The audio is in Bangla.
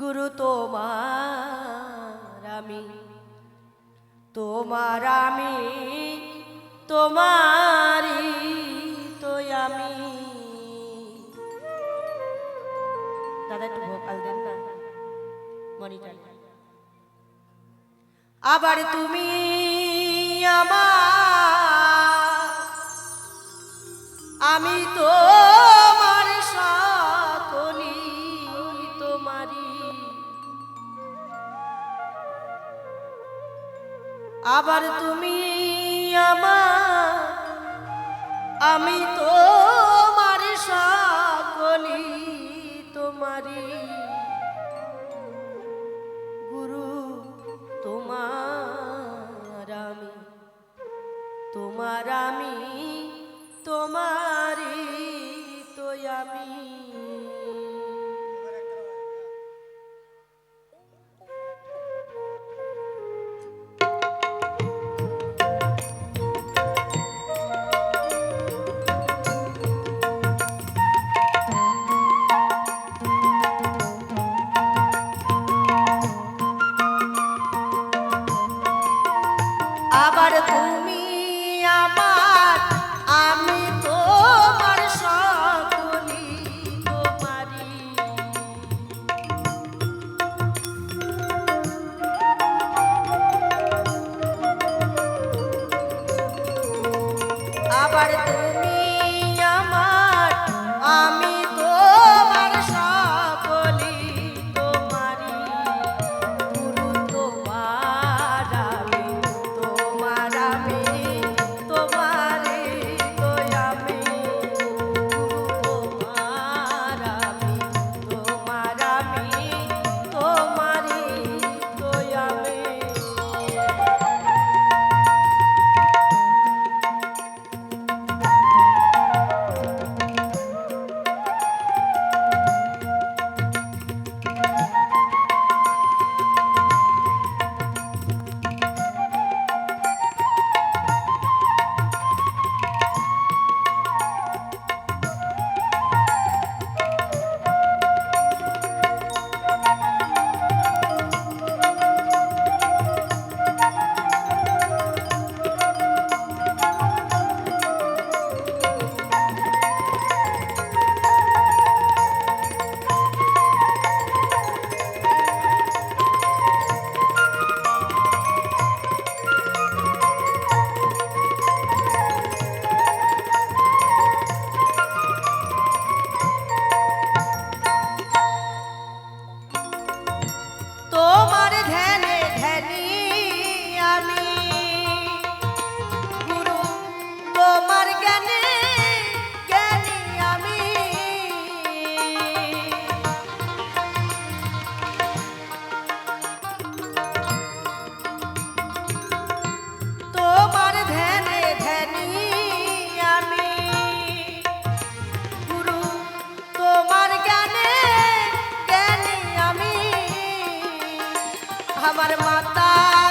গুরু তোমার আমি তোমার আমি তোমারি তো আমি। দাদা, একটু ভোকাল দেন না মনিটার আবার তুমি আমার, আমি তোমার আবার তুমি আমার আমি তোমার সকলি তোমারি গুরু তোমার আমি তোমার আমি দাদা